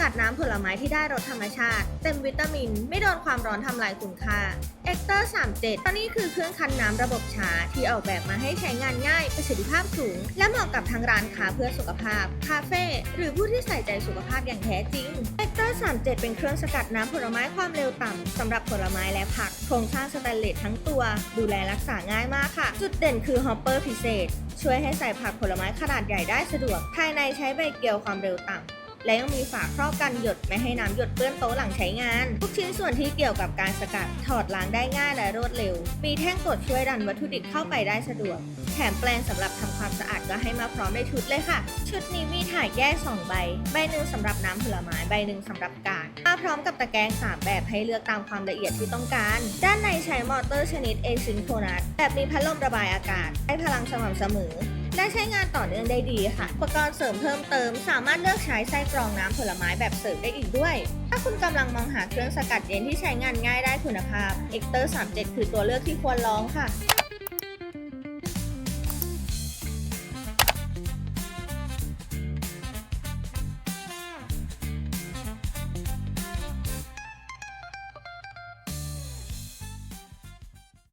กัดน้ำผลไม้ที่ได้รสธรรมชาติ เต็มวิตามิน ไม่โดนความร้อนทำลายคุณค่าเอ็กเตอร์37ตอนนี้คือเครื่องคั้นน้ำระบบชาที่ออกแบบมาให้ใช้งานง่าย ประสิทธิภาพสูง และเหมาะกับทั้งร้านค้าเพื่อสุขภาพ คาเฟ่หรือผู้ที่ใส่ใจสุขภาพอย่างแท้จริงเอ็กเตอร์37 เป็นเครื่องสกัดน้ำผลไม้ความเร็วต่ำสำหรับผลไม้และผัก โครงสร้างสแตนเลสทั้งตัว ดูแลรักษาง่ายมากค่ะ จุดเด่นคือฮอปเปอร์พิเศษช่วยให้ใส่ผักผลไม้ขนาดใหญ่ได้สะดวก ภายในใช้ใบเกลียวความเร็วต่ำ และยังมีฝาครอบกันหยดไม่ให้น้ำหยดเปื้อนโต๊ะหลังใช้งาน ทุกชิ้นส่วนที่เกี่ยวกับการสกัดถอดล้างได้ง่ายและรวดเร็ว มีแท่งกดช่วยดันวัตถุดิบเข้าไปได้สะดวก แถมแปรงสำหรับทำความสะอาดก็ให้มาพร้อมในชุดเลยค่ะ ชุดนี้มีถ่ายแยก 2 ใบ ใบหนึ่งสำหรับน้ำผลไม้ ใบหนึ่งสำหรับกากมาพร้อมกับตะแกรง3แบบให้เลือกตามความละเอียดที่ต้องการ ด้านในใช้มอเตอร์ชนิด asynchronous แบบมีพัดลมระบายอากาศ ให้พลังสม่ำเสมอ และใช้งานต่อเนื่องได้ดีค่ะ อุปกรณ์เสริมเพิ่มเติม สามารถเลือกใช้ไส้กรองน้ำผลไม้แบบเสริมได้อีกด้วย ถ้าคุณกำลังมองหาเครื่องสกัดเย็นที่ใช้งานง่ายได้คุณภาพเอกเตอร์37 คือตัวเลือกที่ควรลองค่ะ